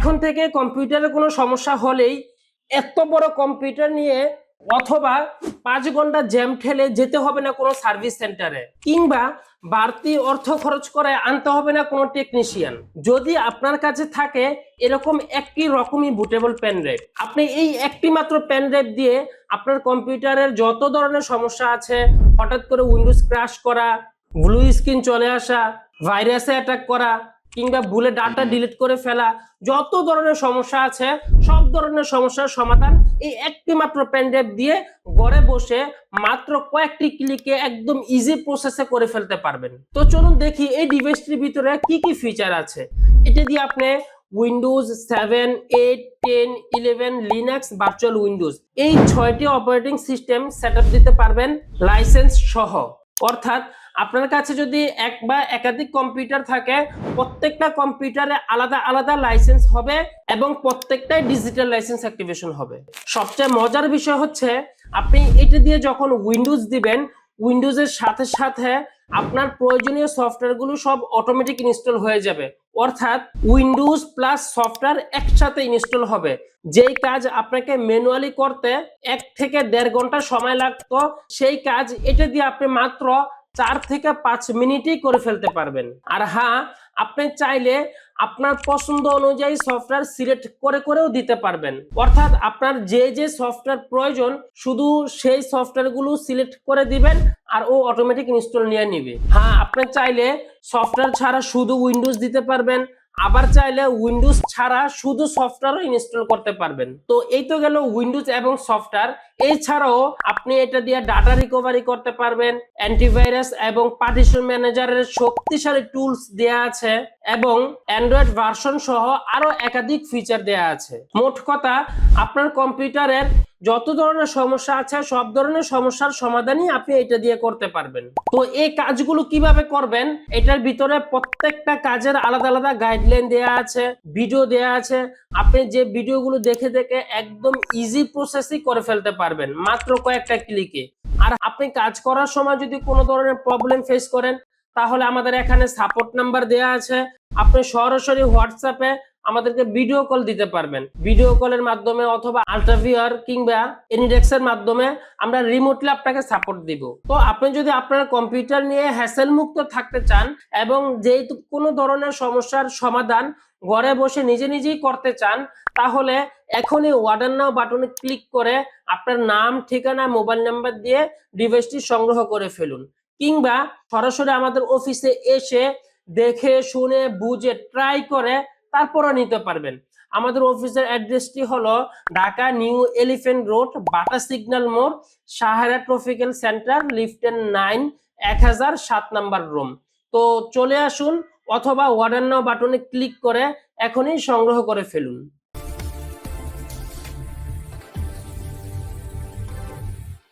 এখন থেকে কম্পিউটারে কোনো সমস্যা হলেই এত বড় কম্পিউটার নিয়ে অথবা পাঁচ ঘণ্টা জ্যাম ঠেলে যেতে হবে না কোনো সার্ভিস সেন্টারে, কিংবা বাড়তি অর্থ খরচ করে আনতে হবে না কোনো টেকনিশিয়ান। যদি আপনার কাছে থাকে এরকম একটি রকমই বুটেবল পেন ড্রাইভ। আপনি এই একটি মাত্র পেন ড্রাইভ দিয়ে আপনার কম্পিউটারের যত ধরনের সমস্যা আছে, হঠাৎ করে উইন্ডোজ ক্রাশ করা, ব্লু স্ক্রিন চলে আসা, ভাইরাসে অ্যাটাক করা কিংবা ভুলে ডাটা ডিলিট করে ফেলা, যত ধরনের সমস্যা আছে, সব ধরনের সমস্যার সমাধান এই একটি মাত্র পেনড্রাইভ দিয়ে ঘরে বসে মাত্র কয়েকটি ক্লিকে একদম ইজি প্রসেসে করে ফেলতে পারবেন। তো চলুন দেখি এই ডিভাইসটির ভিতরে কি কি ফিচার আছে। এটা দিয়ে আপনি Windows seven eight ten eleven Linux virtual Windows এই ছয়টি অপারেটিং সিস্টেম সেট দিতে পারবেন লাইসেন্স সহ। অর্থাৎ আপনার কাছে যদি এক বা একাধিক কম্পিউটার থাকে, প্রত্যেকটা কম্পিউটারে আলাদা আলাদা লাইসেন্স হবে এবং প্রত্যেকটাই ডিজিটাল লাইসেন্স অ্যাক্টিভেশন হবে। সবচেয়ে মজার বিষয় হচ্ছে, আপনি এটা দিয়ে যখন উইন্ডোজ দিবেন উইন্ডোজের সাথে সাথে আপনার প্রয়োজনীয় সফটওয়্যারগুলো সব অটোমেটিক ইনস্টল হয়ে যাবে। অর্থাৎ উইন্ডোজ প্লাস সফটওয়্যার একসাথে ইনস্টল হবে। যেই কাজ আপনাকে ম্যানুয়ালি করতে এক থেকে দেড় ঘণ্টা সময় লাগতো, সেই কাজ এটা দিয়ে আপনি মাত্র চার থেকে পাঁচ মিনিটেই করে ফেলতে পারবেন। আর হ্যাঁ আপনি চাইলে আপনার পছন্দ অনুযায়ী সফটওয়্যার সিলেক্ট করে করেও দিতে পারবেন। অর্থাৎ আপনার যে যে সফটওয়্যার প্রয়োজন, শুধু সেই সফটওয়্যারগুলো সিলেক্ট করে দিবেন আর ও অটোমেটিক ইনস্টল নিয়ে নিবে। হ্যাঁ আপনি চাইলে সফটওয়্যার ছাড়া শুধু উইন্ডোজ দিতে পারবেন আবার চাইলে উইন্ডোজ ছাড়া শুধু সফটওয়্যারও ইনস্টল করতে পারবেন। তো এই তো গেল উইন্ডোজ এবং সফটওয়্যার এছাড়াও আপনি এটা দিয়ে ডাটা রিকভারি করতে পারবেন অ্যান্টিভাইরাস এবং পার্টিশন ম্যানেজারের শক্তিশালী টুলস দেয়া আছে এবং অ্যান্ড্রয়েড ভার্সন সহ আরও একাধিক ফিচার দেয়া আছে। মোট কথা, আপনার কম্পিউটারের যত ধরনের সমস্যা আছে, সব ধরনের সমস্যার সমাধানই আপনি এটা দিয়ে করতে পারবেন। তো এই কাজগুলো কীভাবে করবেন, এটার ভিতরে প্রত্যেকটা কাজের আলাদা আলাদা গাইডলাইন দেয়া আছে ভিডিও দেয়া আছে। আপনি যে ভিডিওগুলো দেখে দেখে একদম ইজি প্রসেসই করে ফেলতে পারবেন, মাত্র কয়েকটা ক্লিকে আর আপনি কাজ করার সময় যদি কোনো ধরনের প্রবলেম ফেস করেন, তাহলে আমাদের এখানে সাপোর্ট নাম্বার দেয়া আছে। আপনি সরাসরি হোয়াটসঅ্যাপে আমাদেরকে ভিডিও কল দিতে পারবেন। ভিডিও কলের মাধ্যমে অথবা আল্ট্রাভিয়ার কিংবা এনিডেক্স এর মাধ্যমে আমরা রিমোটলি আপনাকে সাপোর্ট দিব। তো আপনি যদি আপনার কম্পিউটার নিয়ে হ্যাসেল মুক্ত থাকতে চান এবং যেহেতু কোনো ধরনের সমস্যার সমাধান ঘরে বসে নিজে নিজেই করতে চান, তাহলে এখনই ওয়ার্ডার নাও বাটনে ক্লিক করে আপনার নাম, ঠিকানা মোবাইল নাম্বার দিয়ে ডিভাইসটি সংগ্রহ করে ফেলুন। কিংবা সরাসরি আমাদের অফিসে এসে দেখে, শুনে, বুঝে ট্রাই করে তারপরও নিতে পারবেন। আমাদের অফিসের অ্যাড্রেসটি হলো Dhaka new Elephant road, Bata signal মোড়, সাহারা ট্রফিক্যাল সেন্টার লিফটেন নাইন, এক হাজার সাত নাম্বার রুম। তো চলে আসুন অথবা ওয়ার্ডার নাও বাটনে ক্লিক করে এখনই সংগ্রহ করে ফেলুন।